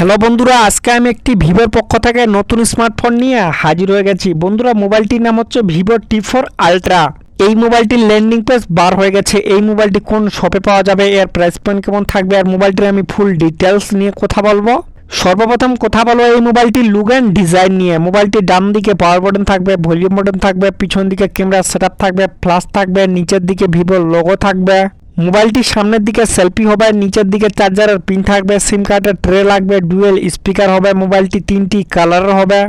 Hello বন্ধুরা, আজকে আমি একটি ভিভোর পক্ষ থেকে নতুন স্মার্টফোন নিয়ে হাজির হয়ে গেছি। বন্ধুরা, মোবাইলটির নাম হচ্ছে ভিভো টি ফোর আলট্রা। এই মোবাইলটির ল্যান্ডিং পেজ বার হয়ে গেছে। এই মোবাইলটি কোন শপে পাওয়া যাবে, এর প্রাইস পয়েন্ট কেমন থাকবে, আর মোবাইলটির আমি ফুল ডিটেলস নিয়ে কথা বলব। সর্বপ্রথম কথা বলব, এই মোবাইলটির লুক অ্যান্ড ডিজাইন নিয়ে। মোবাইলটির ডান দিকে পাওয়ার বাটন থাকবে ভলিউম বাটন থাকবে, পিছন দিকে ক্যামেরা সেটআপ থাকবে ফ্লাশ থাকবে, নিচের দিকে ভিভো লোগো থাকবে। মোবাইলটির সামনের দিকে সেলফি হবে, নিচের দিকে চার্জারের পিন থাকবে, সিম কার্ডের ট্রে লাগবে ডুয়েল স্পিকার হবে, মোবাইলটি তিনটি কালারের হবে।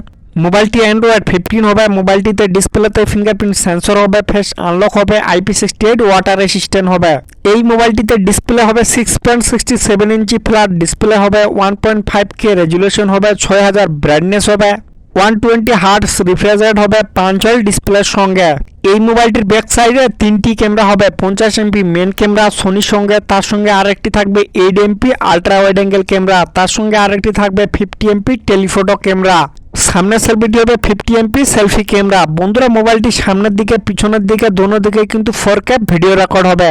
মোবাইলটি অ্যান্ড্রয়েড ফিফটিন হবে, মোবাইলটিতে ডিসপ্লেতে ফিঙ্গারপ্রিন্ট সেন্সর হবে ফেস আনলক হবে IP sixty eight water resistant হবে। এই মোবাইলটিতে ডিসপ্লে হবে six point sixty seven inch flat display হবে one point five K resolution হবে, ছয় হাজার ব্রাইটনেস হবে। One twenty hertz refresh rate হবে পাঞ্চল ডিসপ্লের সঙ্গে। এই মোবাইলটির ব্যাক সাইডে তিনটি ক্যামেরা হবে, পঞ্চাশ এমপি মেন ক্যামেরা সোনির সঙ্গে, তার সঙ্গে আরেকটি থাকবে eight MP ultra wide angle camera তার সঙ্গে আরেকটি থাকবে ফিফটি এমপি টেলিফোটো ক্যামেরা সামনের সেলফিটি হবে ফিফটি এমপি সেলফি ক্যামেরা বন্ধুরা, মোবাইলটি সামনের দিকে, পিছনের দিকে, দোনো দিকে কিন্তু ফোর ভিডিও রেকর্ড হবে।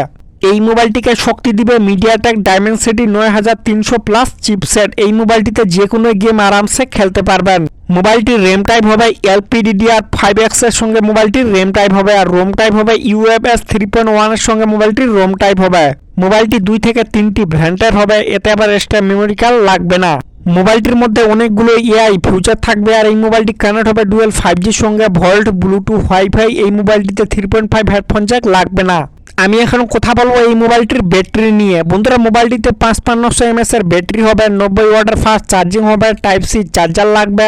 এই মোবাইলটিকে শক্তি দিবে মিডিয়াটেক ডায়মেনসিটি নয় হাজার তিনশো প্লাস চিপসেট এই মোবাইলটিতে যে কোনো গেম আরামসে খেলতে পারবেন। মোবাইলটির র্যাম টাইপ হবে এলপিডিডিআর ফাইভ এক্সের সঙ্গে মোবাইলটির র্যাম টাইপ হবে আর রোম টাইপ হবে ইউএফএস থ্রি পয়েন্ট ওয়ানের সঙ্গে মোবাইলটির রোম টাইপ হবে। মোবাইলটি দুই থেকে তিনটি ভ্যান্টের হবে, এতে আবার এক্সট্রা মেমোরি কার্ড লাগবে না। মোবাইলটির মধ্যে অনেকগুলো এআই ফিউচার থাকবে আর এই মোবাইলটি কানেক্ট হবে ডুয়েল ফাইভ জির সঙ্গে ভল্ট ব্লুটুথ ওয়াইফাই এই মোবাইলটিতে three point five headphone jack লাগবে না। আমি এখন কথা বলব এই মোবাইলটির ব্যাটারি নিয়ে। বন্ধুরা, মোবাইলটিতে পাঁচ পান্নশো এমএস এর ব্যাটারি হবে, নব্বই ওয়াটার ফাস্ট চার্জিং হবে টাইপ সি চার্জার লাগবে।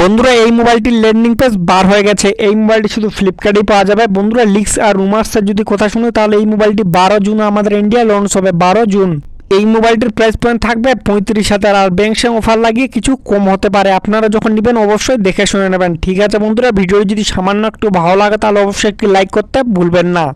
বন্ধুরা, এই মোবাইলটির ল্যান্ডিং পেজ বার হয়ে গেছে। এই মোবাইলটি শুধু ফ্লিপকার্টেই পাওয়া যাবে। বন্ধুরা লিক্স আর রুমার্সের যদি কথা শুনি, তাহলে এই মোবাইলটি বারো জুন আমাদের ইন্ডিয়া লঞ্চ হবে, বারো জুন। এই মোবাইলটির প্রাইস পয়েন্ট থাকবে পঁয়ত্রিশ হাজার। আর ব্যাংক অফার লাগিয়ে কিছু কম হতে পারে। আপনারা যখন নেবেন, অবশ্যই দেখে শুনে নেবেন। ঠিক আছে বন্ধুরা ভিডিও যদি সামান্য একটু ভালো লাগে, তাহলে অবশ্যই একটি লাইক করতে ভুলবেন না।